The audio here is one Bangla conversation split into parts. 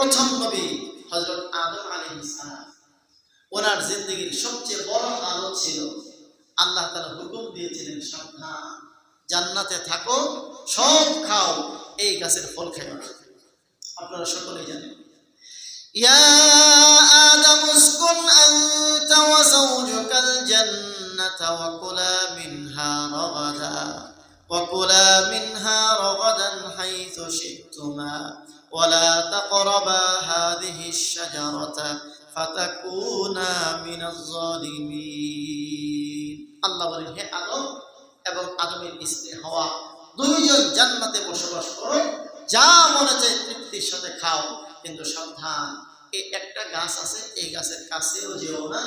প্রথম নবী হজরত আদম আলী ইসলাম ওনার জিন্দগির সবচেয়ে বড় হালত ছিল আল্লাহ তালা হুকুম দিয়েছিলেন সাবধান জান্নাতে থাকো সব খাও এই গাছের ফল খাও না। আপনারা সকলেই জানেন يا آدم اسكن أنت وزوجك الجنة وكلا منها رغدا وكلا منها رغدا حيث شئتما ولا تقربا هذه الشجرة فتكونا من الظالمين الله বলেন হে আদম এবং আদমের স্ত্রী হওয়া দুইজন জান্নাতে বসবাস করো যা মনে চায় তৃপ্তির সাথে খাও কিন্তু সাবধান এই একটা গাছ আছে এই গাছের কাছেও যেও না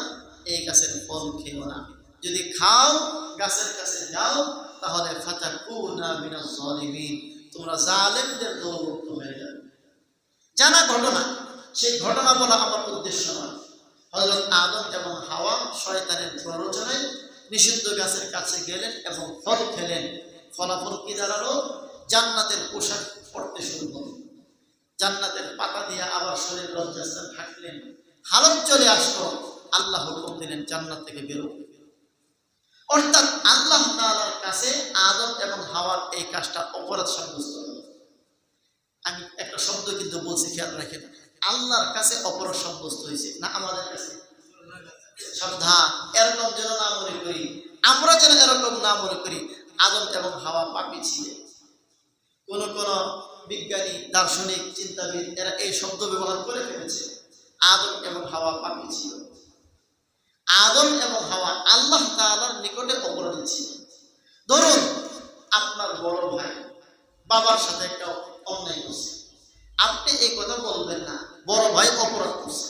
এই গাছের ফল খেও না যদি খাও গাছের কাছে যাও তাহলে ফাতাকুনা মিনাজ জালিমিন তোমরা জালেমদের দলভুক্ত হয়ে যাবে জানা ঘটনা, সেই ঘটনা বলা আমার উদ্দেশ্য নয়। হজরত আদম এবং হাওয়া শয়তানের প্ররোচনায় নিষিদ্ধ গাছের কাছে গেলেন এবং ফল খেলেন। ফলাফল কি দাঁড়াল? জান্নাতের পোশাক পড়তে শুরু করলেন। জান্নাতের পাতা দিয়ে আবার শরীর লজ্জাস্থান থাকলেন হালত চলে আসলো, আল্লাহ হুকুম দিলেন জান্নাত থেকে বেরো অর্থাৎ আল্লাহ তাআলার কাছে আদম এবং হাওয়ার এই কাজটা অপরাধ সাব্যস্ত আমি একটা শব্দ কিন্তু বলছি, খেয়াল রাখেন। আল্লাহর কাছে অপরাধ সাব্যস্ত হয়েছে, না আমাদের কাছে? সাবধান, এরকম যেন না মনে করি। আমরা যেন এরকম না মনে করি, আদম এবং হাওয়া পাপি ছিলেন। কোন কোন বিজ্ঞানী, দার্শনিক, চিন্তাবিদ, এরা এই শব্দ ব্যবহার করে ফেলেছে, আদম এবং হাওয়া পাপি ছিল। আদম এবং হাওয়া আল্লাহ তাআলার নিকটে অপরাধী ছিল। ধরুন, আপনার বড় ভাই বাবার সাথে একটা অন্যায় করছে। আপনি এই কথা বলবেন না, বড় ভাই অপরাধ করছে।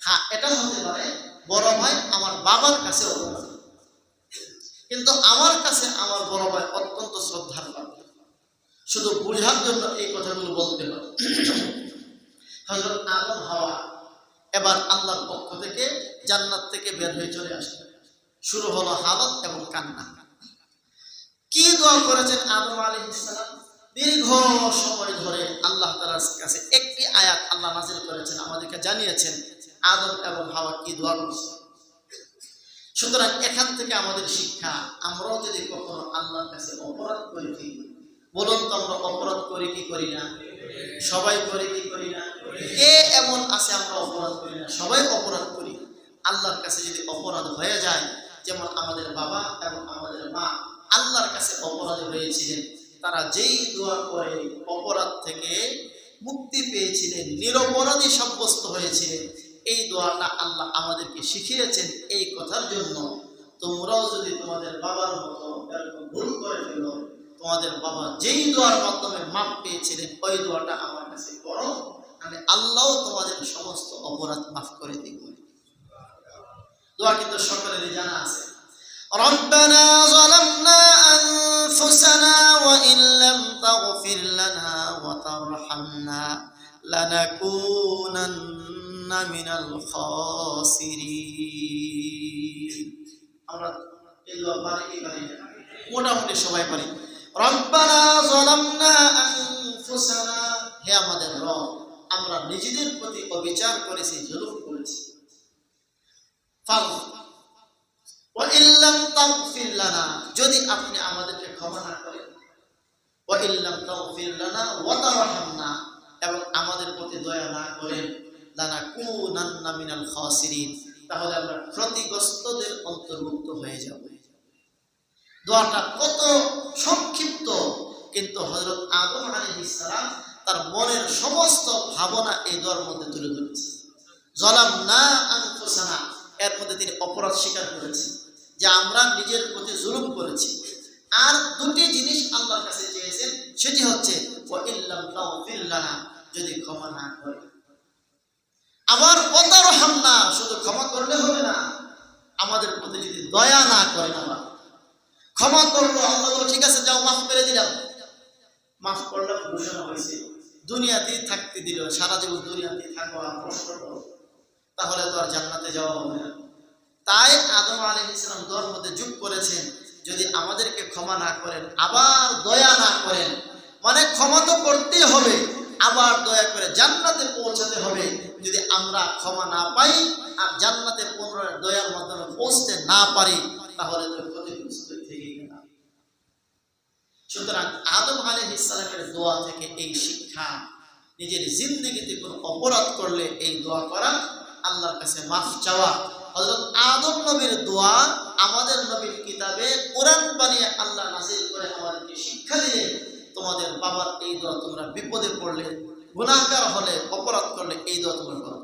হ্যাঁ এটা হতে পারে, বড় ভাই আমার বাবার কাছে অপরাধ। কিন্তু আমার কাছে আমার বড় ভাই অত্যন্ত শ্রদ্ধার পাত্র শুধু বুঝার জন্য এই কথাগুলো বলতে পারে। হজরত আদম হাওয়া এবার আল্লাহর পক্ষ থেকে জান্নাত থেকে বের হয়ে চলে আসবে শুরু হলো হালত এবং কান্না। কি দোয়া করেছেন আদম আলী ইসলাম দীর্ঘ সময় ধরে আল্লাহ তালার কাছে একটি আয়াত আল্লাহ নাজিল করেছেন, আমাদেরকে জানিয়েছেন, আদম এবং হাওয়া কি দোয়া করছে? সুতরাং এখান থেকে আমাদের শিক্ষা, আমরাও যদি কখনো আল্লাহর কাছে অপরাধ করে ফেলি বলুন তো আমরা অপরাধ করি কি করি না? সবাই করে কি করি না? কে এমন আছে আমরা অপরাধ করি না? সবাই অপরাধ করি। আল্লাহর কাছে যদি অপরাধ হয়ে যায়, যেমন আমাদের বাবা এবং আমাদের মা আল্লাহর কাছে অপরাধ হয়েছিলেন তারা যেই দোয়া করে, অপরাধ থেকে মুক্তি পেয়েছিলেন, নিরপরাধী সাব্যস্ত হয়েছিলেন, এই দোয়াটা আল্লাহ আমাদেরকে শিখিয়েছেন এই কথার জন্য। তোমরাও যদি তোমাদের বাবার মতো ভুল করে ফেলো, তোমাদের বাবা যেই দোয়ার মাধ্যমে মাপ পেয়েছিলেন, ওই দোয়াটা আমার কাছে করো আমি আল্লাহও তোমাদের সমস্ত অপরাধ মাফ করে দিব। দোয়া কিন্তু সকলেরই জানা আছে। ربنا ظلمنا أنفسنا وإن لم تغفر لنا وترحمنا لنكونن من الخاسرين আমরা এই দোয়া পারি কি পারি না? মোটামুটি সবাই পারি রব্বানা যালামনা আনফুসানা হে আমাদের রব আমরা নিজেদের প্রতি অবিচার করেছি জুলুম করেছি লানা যদি আপনি আমাদেরকে ক্ষমা না করেন। ওয়া ইল্লাম তাগফির লানা ওয়া তারহামনা, এবং আমাদের প্রতি দয়া না করেন লানা কুনান্না মিনাল খাসিরিন। তাহলে আমরা ক্ষতিগ্রস্তদের অন্তর্ভুক্ত হয়ে যাব। দোয়াটা কত সংক্ষিপ্ত, কিন্তু হজরত আদম আলাইহিস সালাম তার মনের সমস্ত ভাবনা এই দোয়ার মধ্যে তুলে ধরেছে জলাম না আনফুসানা, এর মধ্যে তিনি অপরাধ স্বীকার করেছেন। যে আমরা নিজের প্রতি জুলুম করেছি। আর দুটি জিনিস আল্লাহর কাছে চেয়েছেন, সেটি হচ্ছে যদি ক্ষমা না করে। আবার অতারহাম না শুধু ক্ষমা করলে হবে না, আমাদের প্রতি যদি দয়া না করেন আবার ক্ষমা করল, আল্লাহ ঠিক আছে, যাও, মাফ করে দিলাম। মাফ করলাম, ঘোষণা হয়েছে দুনিয়াতেই থাকতে দিল, সারা জীবন আর কষ্ট তাহলে তো আর জান্নাতে যাওয়া হবে না। তাই আদম আলী ইসলাম করেছেন, যদি আমাদেরকে ক্ষমা না করেন, আবার দয়া না করেন মানে ক্ষমা তো করতেই হবে, আবার দয়া করে জান্নাতে পৌঁছাতে হবে, যদি আমরা ক্ষমা না পাই আর জান্নাতে পুনরায় দয়ার মাধ্যমে পৌঁছতে না পারি, তাহলে তো ক্ষতিগ্রস্ত থেকে গেলাম সুতরাং আদম আলী ইসলামের দোয়া থেকে এই শিক্ষা, নিজের জিন্দগিতে কোনো অপরাধ করলে এই দোয়া করা আল্লাহর কাছে মাফ চাওয়া হযরত আদম নবীর দোয়া আমাদের নবীর কিতাবে কোরআন বানিয়ে আল্লাহ নাজিল করে আমাদেরকে শিক্ষা দিয়ে তোমাদের বাবার এই দোয়া তোমরা বিপদে পড়লে গুণাকার হলে, অপরাধ করলে এই দোয়া তোমরা করো